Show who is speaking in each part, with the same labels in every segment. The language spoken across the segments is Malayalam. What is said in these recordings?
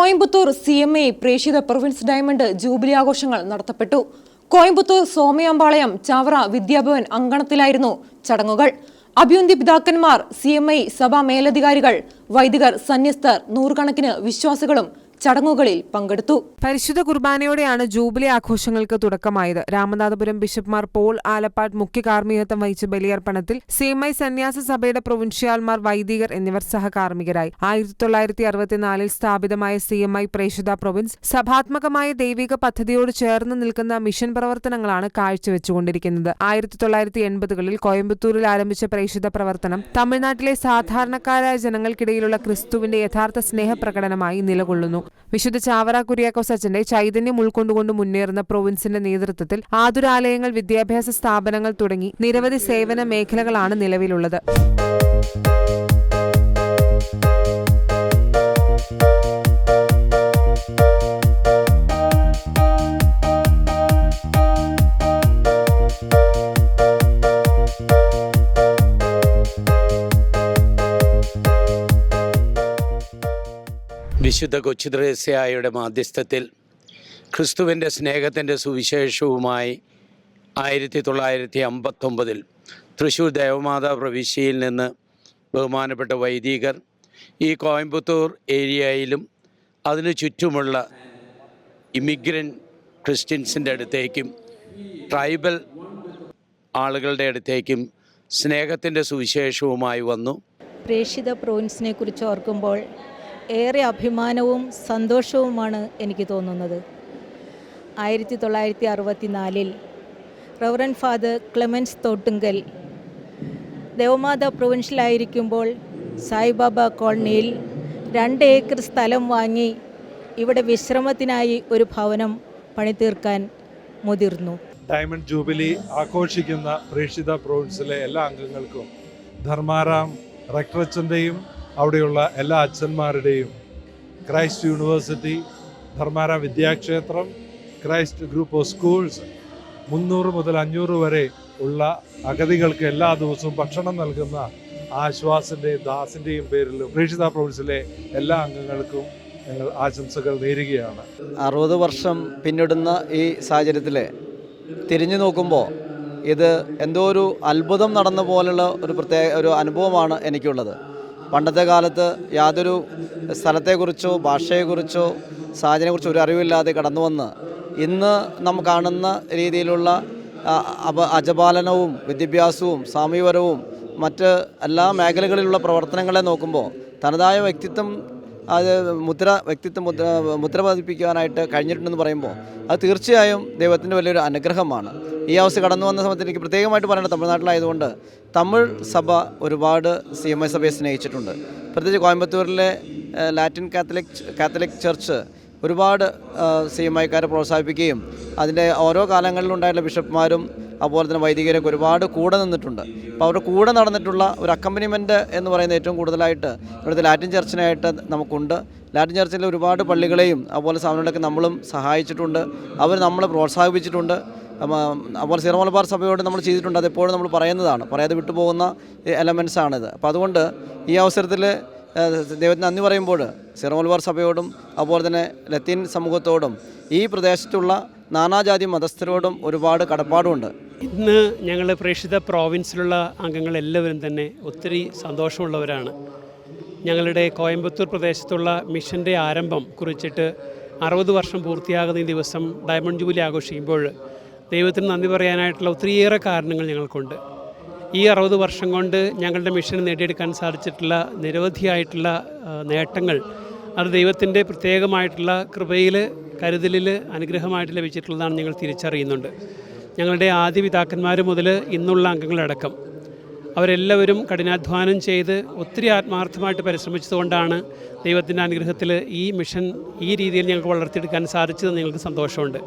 Speaker 1: കോയമ്പത്തൂർ സി എം എ പ്രേക്ഷിത പ്രൊവിൻസ് ഡയമണ്ട് ജൂബിലി ആഘോഷങ്ങൾ നടത്തപ്പെട്ടു. കോയമ്പത്തൂർ സോമയാമ്പാളയം ചാവറ വിദ്യാഭവൻ അങ്കണത്തിലായിരുന്നു ചടങ്ങുകൾ. അഭ്യുന്തി പിതാക്കന്മാർ സി എം ഐ സഭാ മേലധികാരികൾ വൈദികർ സന്യസ്തർ നൂറുകണക്കിന് വിശ്വാസികളും ചടങ്ങുകളിൽ പങ്കെടുത്തു.
Speaker 2: പരിശുദ്ധ കുർബാനയോടെയാണ് ജൂബിലി ആഘോഷങ്ങൾക്ക് തുടക്കമായത്. രാമനാഥപുരം ബിഷപ്പ്മാർ പോൾ ആലപ്പാട് മുഖ്യ കാർമ്മികത്വം വഹിച്ച ബലിയർപ്പണത്തിൽ സിഎംഐ സന്യാസ സഭയുടെ പ്രൊവിൻഷ്യാൽമാർ വൈദികർ എന്നിവർ സഹകാർമ്മികരായി. ആയിരത്തി തൊള്ളായിരത്തി അറുപത്തിനാലിൽ സ്ഥാപിതമായ സിഎംഐ പ്രേഷിത പ്രൊവിൻസ് സഭാത്മകമായ ദൈവിക പദ്ധതിയോട് ചേർന്ന് നിൽക്കുന്ന മിഷൻ പ്രവർത്തനങ്ങളാണ് കാഴ്ചവെച്ചുകൊണ്ടിരിക്കുന്നത്. ആയിരത്തി തൊള്ളായിരത്തി എൺപതുകളിൽ കോയമ്പത്തൂരിൽ ആരംഭിച്ച പ്രേഷിത പ്രവർത്തനം തമിഴ്നാട്ടിലെ സാധാരണക്കാരായ ജനങ്ങൾക്കിടയിലുള്ള ക്രിസ്തുവിന്റെ യഥാർത്ഥ സ്നേഹപ്രകടനമായി നിലകൊള്ളുന്നു. വിശുദ്ധ ചാവറ കുര്യാക്കോസ് അച്ഛന്റെ ചൈതന്യം ഉൾക്കൊണ്ടുകൊണ്ട് മുന്നേറുന്ന പ്രൊവിൻസിന്റെ നേതൃത്വത്തിൽ ആതുരാലയങ്ങൾ വിദ്യാഭ്യാസ സ്ഥാപനങ്ങൾ തുടങ്ങി നിരവധി സേവന മേഖലകളാണ് നിലവിലുള്ളത്.
Speaker 3: വിശുദ്ധ കൊച്ചുദ്രേസ്യായുടെ മാധ്യസ്ഥത്തിൽ ക്രിസ്തുവിന്റെ സ്നേഹത്തിന്റെ സുവിശേഷവുമായി ആയിരത്തി തൊള്ളായിരത്തി അമ്പത്തൊമ്പതിൽ തൃശ്ശൂർ ദേവമാതാ പ്രവിശ്യയിൽ നിന്ന് ബഹുമാനപ്പെട്ട വൈദികർ ഈ കോയമ്പത്തൂർ ഏരിയയിലും അതിനു ചുറ്റുമുള്ള ഇമിഗ്രന്റ് ക്രിസ്ത്യൻസിന്റെ അടുത്തേക്കും ട്രൈബൽ ആളുകളുടെ അടുത്തേക്കും സ്നേഹത്തിന്റെ സുവിശേഷവുമായി വന്നു.
Speaker 4: പ്രേക്ഷിത പ്രോൻസിനെ കുറിച്ച് ഓർക്കുമ്പോൾ ഏറെ അഭിമാനവും സന്തോഷവുമാണ് എനിക്ക് തോന്നുന്നത്. ആയിരത്തി തൊള്ളായിരത്തി അറുപത്തിനാലിൽ reverend father Clemens Thottungal Devamatha പ്രൊവിൻഷ്യലായിരിക്കുമ്പോൾ സായിബാബ കോളനിയിൽ രണ്ട് ഏക്കർ സ്ഥലം വാങ്ങി ഇവിടെ വിശ്രമത്തിനായി ഒരു ഭവനം പണിതീർക്കാൻ മുതിർന്നു.
Speaker 5: ഡയമണ്ട് ജൂബിലി ആഘോഷിക്കുന്ന പ്രേക്ഷിത പ്രൊവിൻസിലെ എല്ലാ അംഗങ്ങൾക്കും ധർമാറാം റക്ടറച്ചന്റെയും അവിടെയുള്ള എല്ലാ അച്ഛന്മാരുടെയും Christ university Dharmaram Vidyakshetram Christ group of schools മുന്നൂറ് മുതൽ അഞ്ഞൂറ് വരെ ഉള്ള അഗതികൾക്ക് എല്ലാ ദിവസവും ഭക്ഷണം നൽകുന്ന ആശ്വാസിന്റെയും ദാസിന്റെയും പേരിലും പ്രേക്ഷിത പ്രൊവിൻസിലെ എല്ലാ അംഗങ്ങൾക്കും ഞങ്ങൾ ആശംസകൾ നേരുകയാണ്.
Speaker 6: അറുപത് വർഷം പിന്നിടുന്ന ഈ സാഹചര്യത്തിൽ തിരിഞ്ഞു നോക്കുമ്പോൾ ഇത് എന്തോ ഒരു അത്ഭുതം നടന്ന പോലുള്ള ഒരു പ്രത്യേക ഒരു അനുഭവമാണ് എനിക്കുള്ളത്. പണ്ടത്തെ കാലത്ത് യാതൊരു സ്ഥലത്തെക്കുറിച്ചോ ഭാഷയെക്കുറിച്ചോ സാഹചര്യത്തെക്കുറിച്ചോ ഒരു അറിവില്ലാതെ കടന്നു വന്ന് ഇന്ന് നാം കാണുന്ന രീതിയിലുള്ള അപ അജപാലനവും വിദ്യാഭ്യാസവും സാമീപരവും മറ്റ് എല്ലാ മേഖലകളിലുള്ള പ്രവർത്തനങ്ങളെ നോക്കുമ്പോൾ തനതായ വ്യക്തിത്വം അത് മുദ്ര വ്യക്തിത്വ മുദ്ര മുദ്ര പതിപ്പിക്കുവാനായിട്ട് കഴിഞ്ഞിട്ടുണ്ടെന്ന് പറയുമ്പോൾ അത് തീർച്ചയായും ദൈവത്തിന്റെ വലിയൊരു അനുഗ്രഹമാണ്. ഈ അവസ്ഥ കടന്നു വന്ന സമയത്ത് എനിക്ക് പ്രത്യേകമായിട്ട് പറയേണ്ടത് തമിഴ്നാട്ടിലായതുകൊണ്ട് തമിഴ് സഭ ഒരുപാട് സി എം ഐ സഭയെ സ്നേഹിച്ചിട്ടുണ്ട്. പ്രത്യേകിച്ച് കോയമ്പത്തൂരിലെ ലാറ്റിൻ കാത്തലിക് കാത്തലിക് ചർച്ച് ഒരുപാട് സി എം ഐക്കാരെ പ്രോത്സാഹിപ്പിക്കുകയും അതിന്റെ ഓരോ കാലങ്ങളിലുണ്ടായിട്ടുള്ള ബിഷപ്പ്മാരും അതുപോലെ തന്നെ വൈദികരൊക്കെ ഒരുപാട് കൂടെ നിന്നിട്ടുണ്ട്. അപ്പോൾ അവരുടെ കൂടെ നടന്നിട്ടുള്ള ഒരു അക്കമ്പനിമെന്റ് എന്ന് പറയുന്ന ഏറ്റവും കൂടുതലായിട്ട് ഇവിടുത്തെ ലാറ്റിൻ ചർച്ചിനായിട്ട് നമുക്കുണ്ട്. ലാറ്റിൻ ചർച്ചിലെ ഒരുപാട് പള്ളികളെയും അതുപോലെ സ്ഥാപനങ്ങളൊക്കെ നമ്മളും സഹായിച്ചിട്ടുണ്ട്. അവർ നമ്മളെ പ്രോത്സാഹിപ്പിച്ചിട്ടുണ്ട്. അതുപോലെ സിറോ മലബാർ സഭയോട് നമ്മൾ ചെയ്തിട്ടുണ്ട്. അതെപ്പോഴും നമ്മൾ പറയുന്നതാണ്. പറയാതെ വിട്ടുപോകുന്ന എലമെൻസ് ആണിത്. അപ്പോൾ അതുകൊണ്ട് ഈ അവസരത്തിൽ ദൈവത്തിന് നന്ദി പറയുമ്പോൾ സിറോ മലബാർ സഭയോടും അതുപോലെ തന്നെ ലത്തീൻ സമൂഹത്തോടും ഈ പ്രദേശത്തുള്ള നാനാജാതി മതസ്ഥരോടും ഒരുപാട് കടപ്പാടുമുണ്ട്.
Speaker 7: ഇന്ന് ഞങ്ങൾ പ്രേക്ഷിത പ്രോവിൻസിലുള്ള അംഗങ്ങളെല്ലാവരും തന്നെ ഒത്തിരി സന്തോഷമുള്ളവരാണ്. ഞങ്ങളുടെ കോയമ്പത്തൂർ പ്രദേശത്തുള്ള മിഷന്റെ ആരംഭം കുറിച്ചിട്ട് അറുപത് വർഷം പൂർത്തിയാകുന്ന ഈ ദിവസം ഡയമണ്ട് ജൂബിലി ആഘോഷിക്കുമ്പോൾ ദൈവത്തിന് നന്ദി പറയാനായിട്ടുള്ള ഒത്തിരിയേറെ കാരണങ്ങൾ ഞങ്ങൾക്കുണ്ട്. ഈ അറുപത് വർഷം കൊണ്ട് ഞങ്ങളുടെ മിഷൻ നേടിയെടുക്കാൻ സാധിച്ചിട്ടുള്ള നിരവധിയായിട്ടുള്ള നേട്ടങ്ങൾ അത് ദൈവത്തിന്റെ പ്രത്യേകമായിട്ടുള്ള കൃപയിൽ കരുതലിൽ അനുഗ്രഹമായിട്ട് ലഭിച്ചിട്ടുള്ളതാണ് ഞങ്ങൾ തിരിച്ചറിയുന്നുണ്ട്. ഞങ്ങളുടെ ആദ്യ പിതാക്കന്മാർ മുതൽ ഇന്നുള്ള അംഗങ്ങളടക്കം. അവരെല്ലാവരും കഠിനാധ്വാനം ചെയ്ത് ഒത്തിരി ആത്മാർത്ഥമായിട്ട് പരിശ്രമിച്ചതുകൊണ്ടാണ് ദൈവത്തിന്റെ അനുഗ്രഹത്തിൽ ഈ മിഷൻ ഈ രീതിയിൽ ഞങ്ങൾക്ക് വളർത്തിയെടുക്കാൻ സാധിച്ചത് ഞങ്ങൾക്ക് സന്തോഷമുണ്ട്.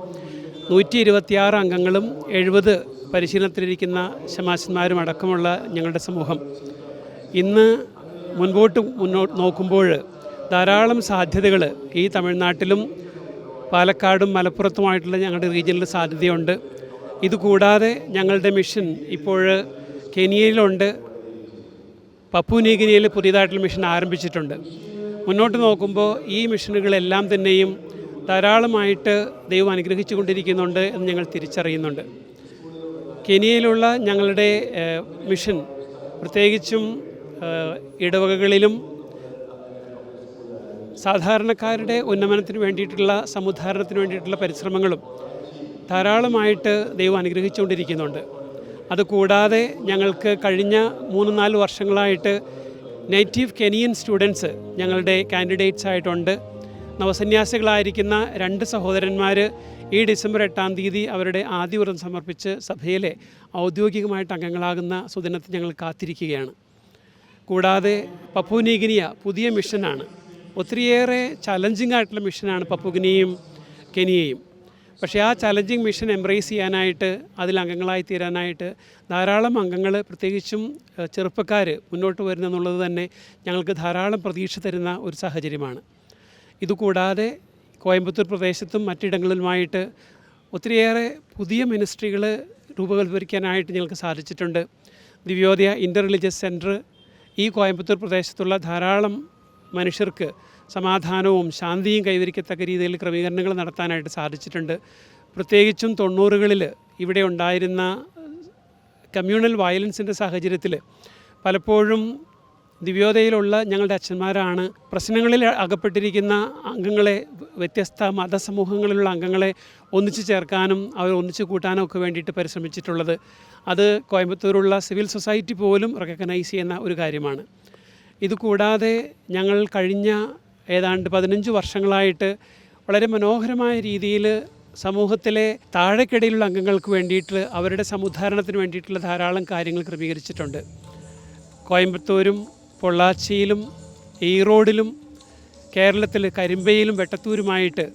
Speaker 7: നൂറ്റി ഇരുപത്തിയാറ് അംഗങ്ങളും എഴുപത് പരിശീലനത്തിലിരിക്കുന്ന ശമാശന്മാരും അടക്കമുള്ള ഞങ്ങളുടെ സമൂഹം. ഇന്ന് മുൻപോട്ട് മുന്നോട്ട് നോക്കുമ്പോൾ ധാരാളം സാധ്യതകൾ ഈ തമിഴ്നാട്ടിലും പാലക്കാടും മലപ്പുറത്തുമായിട്ടുള്ള ഞങ്ങളുടെ റീജിയനിൽ സാധ്യതയുണ്ട്. ഇതുകൂടാതെ ഞങ്ങളുടെ മിഷൻ ഇപ്പോൾ കെനിയയിലുണ്ട്. പപ്പു ന്യൂഗിനിയയിൽ പുതിയതായിട്ടുള്ള മിഷൻ ആരംഭിച്ചിട്ടുണ്ട്. മുന്നോട്ട് നോക്കുമ്പോൾ ഈ മിഷനുകളെല്ലാം തന്നെയും ധാരാളമായിട്ട് ദൈവം അനുഗ്രഹിച്ചു കൊണ്ടിരിക്കുന്നുണ്ട് എന്ന് ഞങ്ങൾ തിരിച്ചറിയുന്നുണ്ട്. കെനിയയിലുള്ള ഞങ്ങളുടെ മിഷൻ പ്രത്യേകിച്ചും ഇടവകകളിലും സാധാരണക്കാരുടെ ഉന്നമനത്തിന് വേണ്ടിയിട്ടുള്ള സമുദ്ധാരണത്തിന് വേണ്ടിയിട്ടുള്ള പരിശ്രമങ്ങളും ധാരാളമായിട്ട് ദൈവം അനുഗ്രഹിച്ചുകൊണ്ടിരിക്കുന്നുണ്ട്. അതുകൂടാതെ ഞങ്ങൾക്ക് കഴിഞ്ഞ മൂന്ന് നാല് വർഷങ്ങളായിട്ട് നേറ്റീവ് കെനിയൻ സ്റ്റുഡൻസ് ഞങ്ങളുടെ കാൻഡിഡേറ്റ്സ് ആയിട്ടുണ്ട്. നവസന്യാസികളായിരിക്കുന്ന രണ്ട് സഹോദരന്മാർ ഈ ഡിസംബർ എട്ടാം തീയതി അവരുടെ ആദ്യ വ്രതം സമർപ്പിച്ച് സഭയിലെ ഔദ്യോഗികമായിട്ട് അംഗങ്ങളാകുന്ന സുദിനത്തിൽ ഞങ്ങൾ കാത്തിരിക്കുകയാണ്. കൂടാതെ പപ്പുനീഗിനിയ പുതിയ മിഷനാണ് ഒത്തിരിയേറെ ചലഞ്ചിങ് ആയിട്ടുള്ള മിഷനാണ് പപ്പുഗിനിയും കെനിയയും. പക്ഷേ ആ ചലഞ്ചിങ് മിഷൻ എംബ്രേസ് ചെയ്യാനായിട്ട് അതിൽ അംഗങ്ങളായി തീരാനായിട്ട് ധാരാളം അംഗങ്ങൾ പ്രത്യേകിച്ചും ചെറുപ്പക്കാർ മുന്നോട്ട് വരുന്നെന്നുള്ളത് തന്നെ ഞങ്ങൾക്ക് ധാരാളം പ്രതീക്ഷ തരുന്ന ഒരു സാഹചര്യമാണ്. ഇതുകൂടാതെ കോയമ്പത്തൂർ പ്രദേശത്തും മറ്റിടങ്ങളിലുമായിട്ട് ഒത്തിരിയേറെ പുതിയ മിനിസ്ട്രികൾ രൂപകൽപ്പിക്കാനായിട്ട് ഞങ്ങൾക്ക് സാധിച്ചിട്ടുണ്ട്. ദിവ്യോദയ ഇന്റർ റിലീജിയസ് സെന്റർ ഈ കോയമ്പത്തൂർ പ്രദേശത്തുള്ള ധാരാളം മനുഷ്യർക്ക് സമാധാനവും ശാന്തിയും കൈവരിക്കത്തക്ക രീതിയിൽ ക്രമീകരണങ്ങൾ നടത്താനായിട്ട് സാധിച്ചിട്ടുണ്ട്. പ്രത്യേകിച്ചും തൊണ്ണൂറുകളിൽ ഇവിടെ ഉണ്ടായിരുന്ന കമ്മ്യൂണൽ വയലൻസിന്റെ സാഹചര്യത്തിൽ പലപ്പോഴും ദിവ്യോദയയിലുള്ള ഞങ്ങളുടെ അച്ഛന്മാരാണ് പ്രശ്നങ്ങളിൽ അകപ്പെട്ടിരിക്കുന്ന അംഗങ്ങളെ വ്യത്യസ്ത മതസമൂഹങ്ങളിലുള്ള അംഗങ്ങളെ ഒന്നിച്ചു ചേർക്കാനും അവർ ഒന്നിച്ചു കൂട്ടാനും ഒക്കെ വേണ്ടിയിട്ട് പരിശ്രമിച്ചിട്ടുള്ളത്. അത് കോയമ്പത്തൂരുള്ള സിവിൽ സൊസൈറ്റി പോലും റെക്കഗ്നൈസ് ചെയ്യുന്ന ഒരു കാര്യമാണ്. ഇതുകൂടാതെ ഞങ്ങൾ കഴിഞ്ഞ ഏതാണ്ട് പതിനഞ്ച് വർഷങ്ങളായിട്ട് വളരെ മനോഹരമായ രീതിയിൽ സമൂഹത്തിലെ താഴെക്കിടയിലുള്ള അംഗങ്ങൾക്ക് വേണ്ടിയിട്ട് അവരുടെ സമുദ്ധാരണത്തിന് വേണ്ടിയിട്ടുള്ള ധാരാളം കാര്യങ്ങൾ ക്രമീകരിച്ചിട്ടുണ്ട്. കോയമ്പത്തൂരും പൊള്ളാച്ചിയിലും ഈറോഡിലും കേരളത്തിൽ കരിമ്പയിലും വെട്ടത്തൂരുമായിട്ട്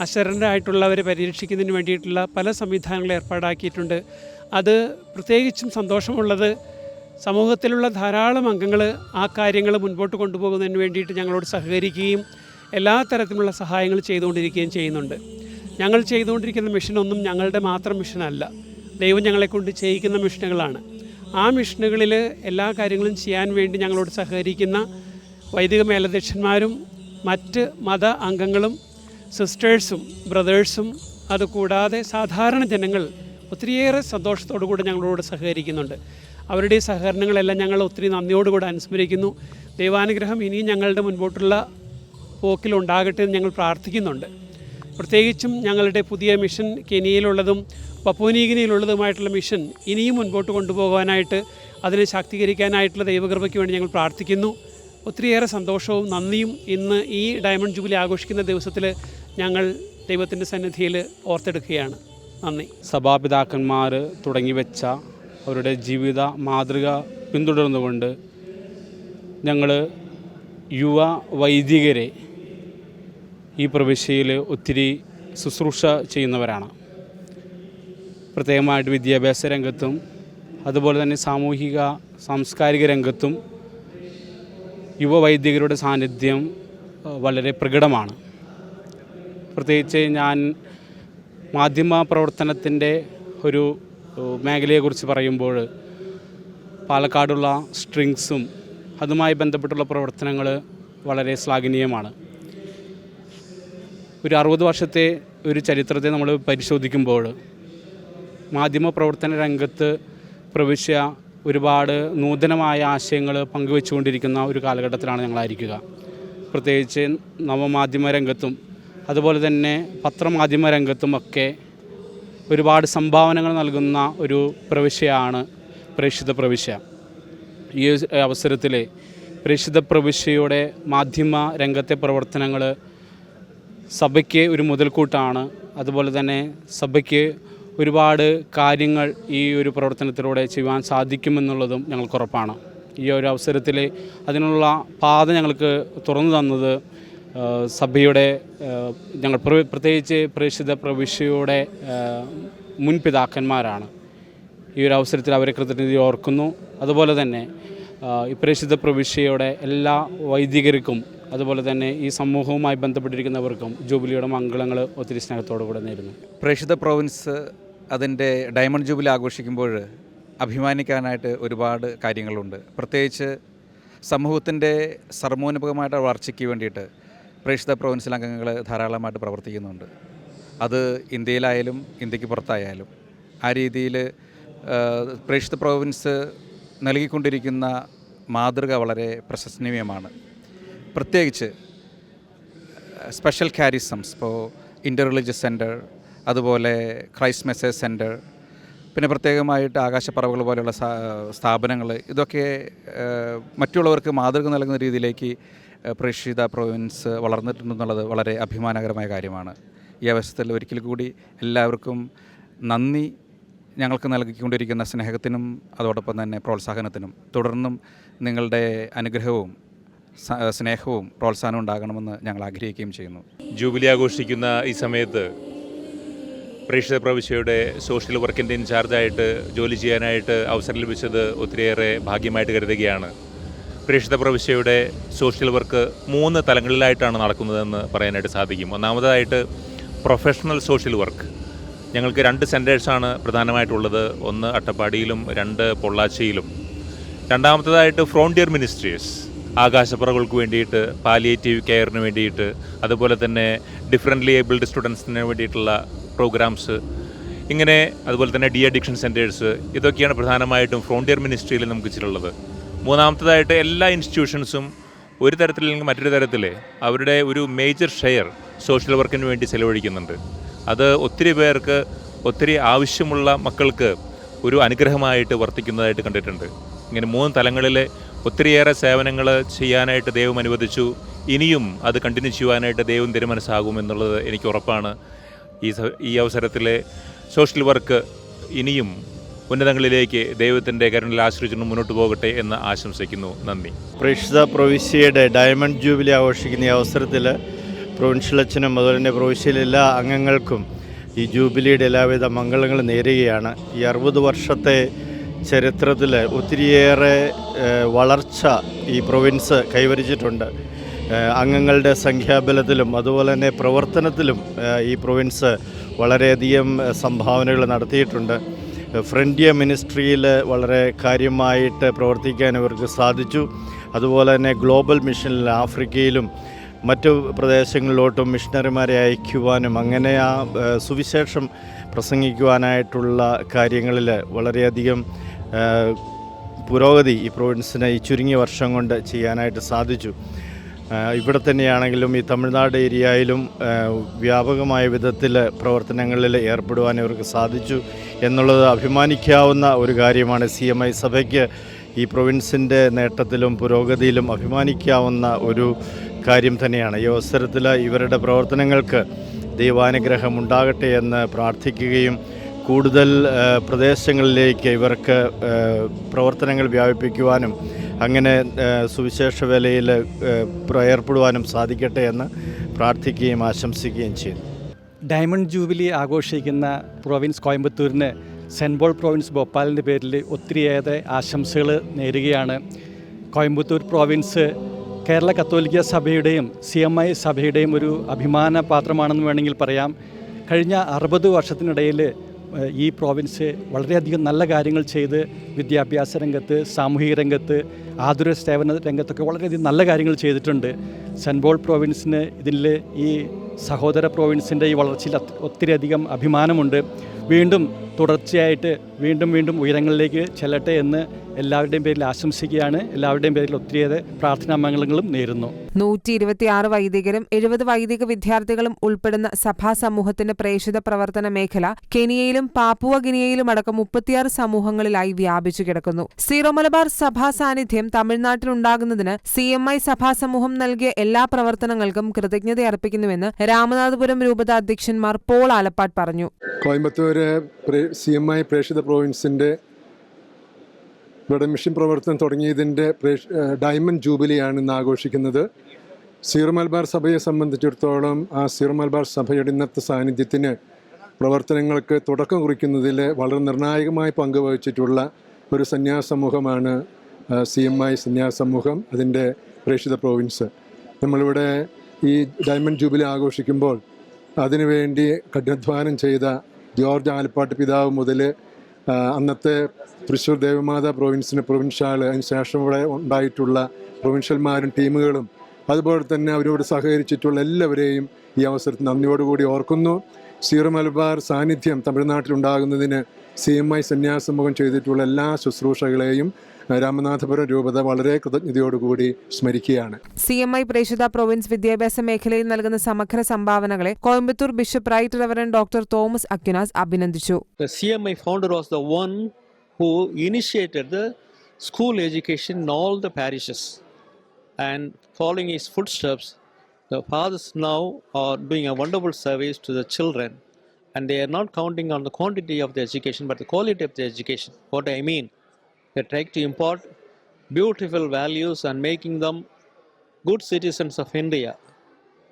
Speaker 7: അശരണരായിട്ടുള്ളവരെ പരിരക്ഷിക്കുന്നതിന് വേണ്ടിയിട്ടുള്ള പല സംവിധാനങ്ങൾ ഏർപ്പാടാക്കിയിട്ടുണ്ട്. അത് പ്രത്യേകിച്ചും സന്തോഷമുള്ളത് സമൂഹത്തിലുള്ള ധാരാളം അംഗങ്ങൾ ആ കാര്യങ്ങൾ മുൻപോട്ട് കൊണ്ടുപോകുന്നതിന് വേണ്ടിയിട്ട് ഞങ്ങളോട് സഹകരിക്കുകയും എല്ലാ തരത്തിലുള്ള സഹായങ്ങൾ ചെയ്തുകൊണ്ടിരിക്കുകയും ചെയ്യുന്നുണ്ട്. ഞങ്ങൾ ചെയ്തുകൊണ്ടിരിക്കുന്ന മിഷനൊന്നും ഞങ്ങളുടെ മാത്രം മിഷനല്ല. ദൈവം ഞങ്ങളെക്കൊണ്ട് ചെയ്യിക്കുന്ന മിഷനുകളാണ്. ആ മിഷനുകളിൽ എല്ലാ കാര്യങ്ങളും ചെയ്യാൻ വേണ്ടി ഞങ്ങളോട് സഹകരിക്കുന്ന വൈദിക മേലധ്യക്ഷന്മാരും മറ്റ് മത അംഗങ്ങളും സിസ്റ്റേഴ്സും ബ്രദേഴ്സും അതുകൂടാതെ സാധാരണ ജനങ്ങൾ ഒത്തിരിയേറെ സന്തോഷത്തോടു കൂടി ഞങ്ങളോട് സഹകരിക്കുന്നുണ്ട്. അവരുടെ സഹകരണങ്ങളെല്ലാം ഞങ്ങൾ ഒത്തിരി നന്ദിയോടുകൂടെ അനുസ്മരിക്കുന്നു. ദൈവാനുഗ്രഹം ഇനിയും ഞങ്ങളുടെ മുൻപോട്ടുള്ള പോക്കിലുണ്ടാകട്ടെ എന്ന് ഞങ്ങൾ പ്രാർത്ഥിക്കുന്നുണ്ട്. പ്രത്യേകിച്ചും ഞങ്ങളുടെ പുതിയ മിഷൻ കെനിയയിലുള്ളതും പപ്പുനീഗിനിയിലുള്ളതുമായിട്ടുള്ള മിഷൻ ഇനിയും മുൻപോട്ട് കൊണ്ടുപോകാനായിട്ട് അതിനെ ശാക്തീകരിക്കാനായിട്ടുള്ള ദൈവകൃപയ്ക്ക് വേണ്ടി ഞങ്ങൾ പ്രാർത്ഥിക്കുന്നു. ഒത്തിരിയേറെ സന്തോഷവും നന്ദിയും ഇന്ന് ഈ ഡയമണ്ട് ജൂബിലി ആഘോഷിക്കുന്ന ദിവസത്തിൽ ഞങ്ങൾ ദൈവത്തിന്റെ സന്നിധിയിൽ ഓർത്തെടുക്കുകയാണ്. നന്ദി.
Speaker 8: സഭാപിതാക്കന്മാർ തുടങ്ങി വെച്ച അവരുടെ ജീവിത മാതൃക പിന്തുടർന്നുകൊണ്ട് ഞങ്ങൾ യുവ വൈദികരെ ഈ പ്രവിശ്യയിൽ ഒത്തിരി ശുശ്രൂഷ ചെയ്യുന്നവരാണ്. പ്രത്യേകമായിട്ട് വിദ്യാഭ്യാസ രംഗത്തും അതുപോലെ തന്നെ സാമൂഹിക സാംസ്കാരിക രംഗത്തും യുവ യുവവൈദികരുടെ സാന്നിധ്യം വളരെ പ്രകടമാണ്. പ്രത്യേകിച്ച് ഞാൻ മാധ്യമ പ്രവർത്തനത്തിന്റെ ഒരു മേഖലയെക്കുറിച്ച് പറയുമ്പോൾ പാലക്കാടുള്ള സ്ട്രിങ്സും അതുമായി ബന്ധപ്പെട്ടുള്ള പ്രവർത്തനങ്ങൾ വളരെ ശ്ലാഘനീയമാണ്. ഒരു അറുപത് വർഷത്തെ ഒരു ചരിത്രത്തെ നമ്മൾ പരിശോധിക്കുമ്പോൾ മാധ്യമ പ്രവർത്തന രംഗത്ത് പ്രവിശ്യ ഒരുപാട് നൂതനമായ ആശയങ്ങൾ പങ്കുവെച്ചുകൊണ്ടിരിക്കുന്ന ഒരു കാലഘട്ടത്തിലാണ് ഞങ്ങളായിരിക്കുക. പ്രത്യേകിച്ച് നവമാധ്യമ രംഗത്തും അതുപോലെ തന്നെ പത്രമാധ്യമ രംഗത്തുമൊക്കെ ഒരുപാട് സംഭാവനകൾ നൽകുന്ന ഒരു പ്രവിശ്യയാണ് പ്രേക്ഷിത പ്രവിശ്യ. ഈ അവസരത്തിൽ പ്രേക്ഷിത പ്രവിശ്യയുടെ മാധ്യമ രംഗത്തെ പ്രവർത്തനങ്ങൾ സഭയ്ക്ക് ഒരു മുതൽക്കൂട്ടാണ്. അതുപോലെ തന്നെ സഭയ്ക്ക് ഒരുപാട് കാര്യങ്ങൾ ഈ ഒരു പ്രവർത്തനത്തിലൂടെ ചെയ്യുവാൻ സാധിക്കുമെന്നുള്ളതും ഞങ്ങൾക്ക് ഉറപ്പാണ്. ഈ ഒരു അവസരത്തിൽ അതിനുള്ള പാത ഞങ്ങൾക്ക് തുറന്നു തന്നത് സഭയുടെ ഞങ്ങൾ പ്ര- പ്രത്യേകിച്ച് പ്രേക്ഷിത പ്രവിശ്യയുടെ മുൻപിതാക്കന്മാരാണ് മുൻ ഈ ഒരു അവസരത്തിൽ അവരെ കൃതജ്ഞത ഓർക്കുന്നു. അതുപോലെ തന്നെ ഈ പ്രേക്ഷിത പ്രവിശ്യയുടെ എല്ലാ വൈദികർക്കും അതുപോലെ തന്നെ ഈ സമൂഹവുമായി ബന്ധപ്പെട്ടിരിക്കുന്നവർക്കും ജൂബിലിയുടെ മംഗളങ്ങൾ ഒത്തിരി സ്നേഹത്തോടു കൂടെ നേരുന്നു.
Speaker 9: പ്രേക്ഷിത പ്രൊവിൻസ് അതിന്റെ ഡയമണ്ട് ജൂബിലി ആഘോഷിക്കുമ്പോൾ അഭിമാനിക്കാനായിട്ട് ഒരുപാട് കാര്യങ്ങളുണ്ട്. പ്രത്യേകിച്ച് സമൂഹത്തിന്റെ സർമോന്നതമായിട്ട് വളർച്ചയ്ക്ക് വേണ്ടിയിട്ട് പ്രേക്ഷിത പ്രൊവിൻസിൽ അംഗങ്ങൾ ധാരാളമായിട്ട് പ്രവർത്തിക്കുന്നുണ്ട്. അത് ഇന്ത്യയിലായാലും ഇന്ത്യയ്ക്ക് പുറത്തായാലും ആ രീതിയിൽ പ്രേക്ഷിത പ്രൊവിൻസ് നൽകിക്കൊണ്ടിരിക്കുന്ന മാതൃക വളരെ പ്രശംസനീയമാണ്. പ്രത്യേകിച്ച് സ്പെഷ്യൽ കാരിസംസ് ഇപ്പോൾ ഇന്റർ റിലീജിയസ് സെന്റർ അതുപോലെ ക്രൈസ്റ്റ് മെസ്സേജ് സെന്റർ പിന്നെ പ്രത്യേകമായിട്ട് ആകാശപ്പറവുകൾ പോലെയുള്ള സ്ഥാപനങ്ങൾ ഇതൊക്കെ മറ്റുള്ളവർക്ക് മാതൃക നൽകുന്ന രീതിയിലേക്ക് പ്രേക്ഷിത പ്രൊവിൻസ് വളർന്നിട്ടുണ്ടെന്നുള്ളത് വളരെ അഭിമാനകരമായ കാര്യമാണ്. ഈ അവസരത്തിൽ ഒരിക്കൽ കൂടി എല്ലാവർക്കും നന്ദി ഞങ്ങൾക്ക് നൽകിക്കൊണ്ടിരിക്കുന്ന സ്നേഹത്തിനും അതോടൊപ്പം തന്നെ പ്രോത്സാഹനത്തിനും. തുടർന്നും നിങ്ങളുടെ അനുഗ്രഹവും സ്നേഹവും പ്രോത്സാഹനവും ഉണ്ടാകണമെന്ന് ഞങ്ങൾ ആഗ്രഹിക്കുകയും ചെയ്യുന്നു.
Speaker 10: ജൂബിലി ആഘോഷിക്കുന്ന ഈ സമയത്ത് പ്രേക്ഷിത പ്രവിശ്യയുടെ സോഷ്യൽ വർക്കിന്റെ ഇൻചാർജായിട്ട് ജോലി ചെയ്യാനായിട്ട് അവസരം ലഭിച്ചത് ഒത്തിരിയേറെ ഭാഗ്യമായിട്ട് കരുതുകയാണ്. പ്രേക്ഷിത പ്രവിശ്യയുടെ സോഷ്യൽ വർക്ക് മൂന്ന് തലങ്ങളിലായിട്ടാണ് നടക്കുന്നതെന്ന് പറയാനായിട്ട് സാധിക്കും. ഒന്നാമതായിട്ട് പ്രൊഫഷണൽ സോഷ്യൽ വർക്ക്. ഞങ്ങൾക്ക് രണ്ട് സെന്റേഴ്സാണ് പ്രധാനമായിട്ടുള്ളത്. ഒന്ന് അട്ടപ്പാടിയിലും രണ്ട് പൊള്ളാച്ചിയിലും. രണ്ടാമത്തേതായിട്ട് ഫ്രോണ്ടിയർ മിനിസ്ട്രീസ് ആകാശപ്പുറകൾക്ക് വേണ്ടിയിട്ട് പാലിയേറ്റീവ് കെയറിന് വേണ്ടിയിട്ട് അതുപോലെ തന്നെ ഡിഫറെന്റ്ലി ഏബിൾഡ് സ്റ്റുഡൻസിന് വേണ്ടിയിട്ടുള്ള പ്രോഗ്രാംസ് ഇങ്ങനെ അതുപോലെ തന്നെ ഡി അഡിക്ഷൻ സെന്റേഴ്സ് ഇതൊക്കെയാണ് പ്രധാനമായിട്ടും ഫ്രോണ്ടിയർ മിനിസ്ട്രിയിൽ നമുക്ക് ഇച്ചിട്ടുള്ളത് മൂന്നാമത്തതായിട്ട് എല്ലാ ഇൻസ്റ്റിറ്റ്യൂഷൻസും ഒരു തരത്തിലല്ലെങ്കിൽ മറ്റൊരു തരത്തിൽ അവരുടെ ഒരു മേജർ ഷെയർ സോഷ്യൽ വർക്കിന് വേണ്ടി ചെലവഴിക്കുന്നുണ്ട്. അത് ഒത്തിരി പേർക്ക് ഒത്തിരി ആവശ്യമുള്ള മക്കൾക്ക് ഒരു അനുഗ്രഹമായിട്ട് വർത്തിക്കുന്നതായിട്ട് കണ്ടിട്ടുണ്ട്. ഇങ്ങനെ മൂന്ന് തലങ്ങളിൽ ഒത്തിരിയേറെ സേവനങ്ങൾ ചെയ്യാനായിട്ട് ദൈവം അനുവദിച്ചു. ഇനിയും അത് കണ്ടിന്യൂ ചെയ്യുവാനായിട്ട് ദൈവം തിരുമനസ്സാകും എന്നുള്ളത് എനിക്ക് ഉറപ്പാണ്. ഈ ഈ അവസരത്തിലെ സോഷ്യൽ വർക്ക് ഇനിയും ഉന്നതങ്ങളിലേക്ക് ദൈവത്തിന്റെ കരുണയിൽ ആശ്രയിച്ചുകൊണ്ട് മുന്നോട്ട് പോകട്ടെ എന്ന് ആശംസിക്കുന്നു. നന്ദി.
Speaker 11: പ്രേക്ഷിത പ്രവിശ്യയുടെ ഡയമണ്ട് ജൂബിലി ആഘോഷിക്കുന്ന ഈ അവസരത്തിൽ പ്രൊവിൻഷ്യൽ അച്ഛനും അതുപോലെ തന്നെ പ്രവിശ്യയിലെ എല്ലാ അംഗങ്ങൾക്കും ഈ ജൂബിലിയുടെ എല്ലാവിധ മംഗളങ്ങളും നേരുകയാണ്. ഈ അറുപത് വർഷത്തെ ചരിത്രത്തിൽ ഒത്തിരിയേറെ വളർച്ച ഈ പ്രൊവിൻസ് കൈവരിച്ചിട്ടുണ്ട്. അംഗങ്ങളുടെ സംഖ്യാബലത്തിലും അതുപോലെ തന്നെ പ്രവർത്തനത്തിലും ഈ പ്രൊവിൻസ് വളരെയധികം സംഭാവനകൾ നടത്തിയിട്ടുണ്ട്. ഫ്രണ്ടിയ മിനിസ്ട്രിയിൽ വളരെ കാര്യമായിട്ട് പ്രവർത്തിക്കാൻ ഇവർക്ക് സാധിച്ചു. അതുപോലെ തന്നെ ഗ്ലോബൽ മിഷനിൽ ആഫ്രിക്കയിലും മറ്റു പ്രദേശങ്ങളിലോട്ടും മിഷണറിമാരെ അയക്കുവാനും അങ്ങനെ ആ സുവിശേഷം പ്രസംഗിക്കുവാനായിട്ടുള്ള കാര്യങ്ങളിൽ വളരെയധികം പുരോഗതി ഈ പ്രൊവിൻസിന് ഈ ചുരുങ്ങിയ വർഷം കൊണ്ട് ചെയ്യാനായിട്ട് സാധിച്ചു. ഇവിടെ തന്നെയാണെങ്കിലും ഈ തമിഴ്നാട് ഏരിയയിലും വ്യാപകമായ വിധത്തിൽ പ്രവർത്തനങ്ങളിൽ ഏർപ്പെടുവാൻ ഇവർക്ക് സാധിച്ചു എന്നുള്ളത് അഭിമാനിക്കാവുന്ന ഒരു കാര്യമാണ്. സി എം ഐ സഭയ്ക്ക് ഈ പ്രൊവിൻസിന്റെ നേട്ടത്തിലും പുരോഗതിയിലും അഭിമാനിക്കാവുന്ന ഒരു കാര്യം തന്നെയാണ്. ഈ അവസരത്തിൽ ഇവരുടെ പ്രവർത്തനങ്ങൾക്ക് ദൈവാനുഗ്രഹം ഉണ്ടാകട്ടെ എന്ന് പ്രാർത്ഥിക്കുകയും കൂടുതൽ പ്രദേശങ്ങളിലേക്ക് ഇവർക്ക് പ്രവർത്തനങ്ങൾ വ്യാപിപ്പിക്കുവാനും അങ്ങനെ സുവിശേഷ വേലയിൽ ഏർപ്പെടുവാനും സാധിക്കട്ടെ എന്ന് പ്രാർത്ഥിക്കുകയും ആശംസിക്കുകയും ചെയ്യുന്നു
Speaker 12: ഡയമണ്ട് ജൂബിലി ആഘോഷിക്കുന്ന പ്രൊവിൻസ് കോയമ്പത്തൂരിന് സെന്റ് പോൾ പ്രൊവിൻസ് ഭോപ്പാലിന്റെ പേരിൽ ഒത്തിരിയേറെ ആശംസകൾ നേരുകയാണ്. കോയമ്പത്തൂർ പ്രൊവിൻസ് കേരള കത്തോലിക്ക സഭയുടെയും സി എം ഐ സഭയുടെയും ഒരു അഭിമാന പാത്രമാണെന്ന് വേണമെങ്കിൽ പറയാം. കഴിഞ്ഞ അറുപത് വർഷത്തിനിടയിൽ ഈ പ്രോവിൻസ് വളരെയധികം നല്ല കാര്യങ്ങൾ ചെയ്ത് വിദ്യാഭ്യാസ രംഗത്ത് സാമൂഹിക രംഗത്ത് ആതുര സേവന രംഗത്തൊക്കെ വളരെയധികം നല്ല കാര്യങ്ങൾ ചെയ്തിട്ടുണ്ട്. സെൻബോൾ പ്രോവിൻസിന് ഇതിൽ ഈ സഹോദര പ്രോവിൻസിന്റെ ഈ വളർച്ചയിൽ ഒത്തിരി അധികം അഭിമാനമുണ്ട്. വീണ്ടും തുടർച്ചയായിട്ട് വീണ്ടും വീണ്ടും ഉയരങ്ങളിലേക്ക് ചെല്ലട്ടെ എന്ന് എല്ലാവരുടെയും പേരിൽ ആശംസിക്കുകയാണ്. എല്ലാവരുടെയും പേരിൽ ഒത്തിരിയേറെ പ്രാർത്ഥനാ മംഗളങ്ങളും നേരുന്നു.
Speaker 2: നൂറ്റി ഇരുപത്തിയാറ് വൈദികരും എഴുപത് വൈദിക വിദ്യാർത്ഥികളും ഉൾപ്പെടുന്ന സഭാ സമൂഹത്തിന്റെ പ്രേക്ഷിത പ്രവർത്തന മേഖല കെനിയയിലും പാപ്പുവ ഗിനിയയിലും അടക്കം മുപ്പത്തിയാറ് സമൂഹങ്ങളിലായി വ്യാപിച്ചു കിടക്കുന്നു. സീറോ മലബാർ സഭാ സാന്നിധ്യം തമിഴ്നാട്ടിലുണ്ടാകുന്നതിന് സി എം ഐ സഭാ സമൂഹം നൽകിയ എല്ലാ പ്രവർത്തനങ്ങൾക്കും കൃതജ്ഞത അർപ്പിക്കുന്നുവെന്ന് രാമനാഥപുരം രൂപത അധ്യക്ഷന്മാർ പോൾ ആലപ്പാട് പറഞ്ഞു.
Speaker 13: കോയമ്പത്തൂര് സി എം ഐ പ്രേക്ഷിത പ്രോവിൻസിന്റെ ഇവിടെ മിഷൻ പ്രവർത്തനം തുടങ്ങിയതിന്റെ പ്രേക്ഷ ഡയമണ്ട് ജൂബിലിയാണ് ഇന്ന് ആഘോഷിക്കുന്നത്. സീറോ സഭയെ സംബന്ധിച്ചിടത്തോളം ആ സീറോ സഭയുടെ ഇന്നത്തെ സാന്നിധ്യത്തിന് പ്രവർത്തനങ്ങൾക്ക് തുടക്കം കുറിക്കുന്നതിൽ വളരെ നിർണായകമായി പങ്കുവഹിച്ചിട്ടുള്ള ഒരു സന്യാസ സമൂഹമാണ് സി എം ഐ സന്യാസ സമൂഹം അതിന്റെ പ്രേക്ഷിത പ്രോവിൻസ് നമ്മളിവിടെ ഈ ഡയമണ്ട് ജൂബിലി ആഘോഷിക്കുമ്പോൾ അതിനുവേണ്ടി കഠിനാധ്വാനം ചെയ്ത ജോർജ് ആലപ്പാട്ട് പിതാവ് മുതൽ അന്നത്തെ തൃശ്ശൂർ ദേവമാതാ പ്രൊവിൻസിന് പ്രൊവിൻഷ്യാൾ അതിന് ശേഷം ഇവിടെ ഉണ്ടായിട്ടുള്ള പ്രൊവിൻഷ്യൽമാരും ടീമുകളും അതുപോലെ തന്നെ അവരോട് സഹകരിച്ചിട്ടുള്ള എല്ലാവരെയും ഈ അവസരത്തിൽ നന്ദിയോടുകൂടി ഓർക്കുന്നു. സീറോ മലബാർ സാന്നിധ്യം തമിഴ്നാട്ടിലുണ്ടാകുന്നതിന് സിയുമായി സന്യാസമുഖം ചെയ്തിട്ടുള്ള എല്ലാ ശുശ്രൂഷകളെയും രാമനാഥപുരം രൂപത വളരെ കൃതജ്ഞതയോടുകൂടി സ്മരിക്കുകയാണ്.
Speaker 2: സി എം ഐ പ്രേഷിത പ്രൊവിൻസ് വിദ്യാഭ്യാസ മേഖലയിൽ നൽകുന്ന സമഗ്ര സംഭാവനകളെ Coimbatore bishop right reverend doctor Thomas Aquinas അഭിനന്ദിച്ചു.
Speaker 14: C M I founder was the one who initiated the school education all the parishes and following his food the fathers now are doing a wonderful service to the children And they are not counting on the quantity of the education, but the quality of the education. What I mean, they try to impart beautiful values and making them good citizens of India.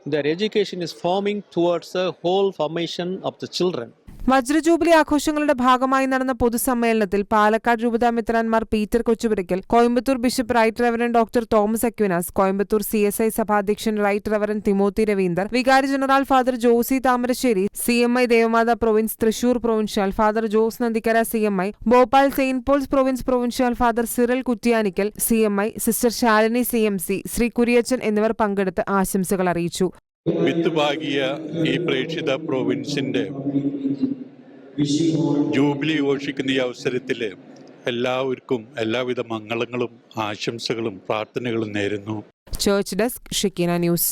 Speaker 14: Their education is forming towards the whole formation of the children.
Speaker 2: വജ്രജൂബിലി ആഘോഷങ്ങളുടെ ഭാഗമായി നടന്ന പൊതുസമ്മേളനത്തിൽ പാലക്കാട് രൂപതാ മിത്രാൻമാർ Peter Kochupurakkal Coimbatore bishop right reverend doctor Thomas Aquinas Coimbatore C S I സഭാധ്യക്ഷൻ right reverend Timothy Ravinder വികാരി general father Josy Thamarassery C M I Devamatha province Thrissur provincial father Jose Nandikkara C M I Bhopal saint Paul's province provincial father Cyril Kuttiyanickal C M I sister Shalini C M C Shri Kuriachan എന്നിവർ പങ്കെടുത്ത് ആശംസകൾ അറിയിച്ചു.
Speaker 15: വിത്തുപാകിയ ഈ പ്രേക്ഷിത പ്രോവിൻസിന്റെ ജൂബിലി ഘോഷിക്കുന്ന ഈ അവസരത്തിൽ എല്ലാവർക്കും എല്ലാവിധ മംഗളങ്ങളും ആശംസകളും പ്രാർത്ഥനകളും നേരുന്നു.
Speaker 2: Church desk ഷിക്കിന news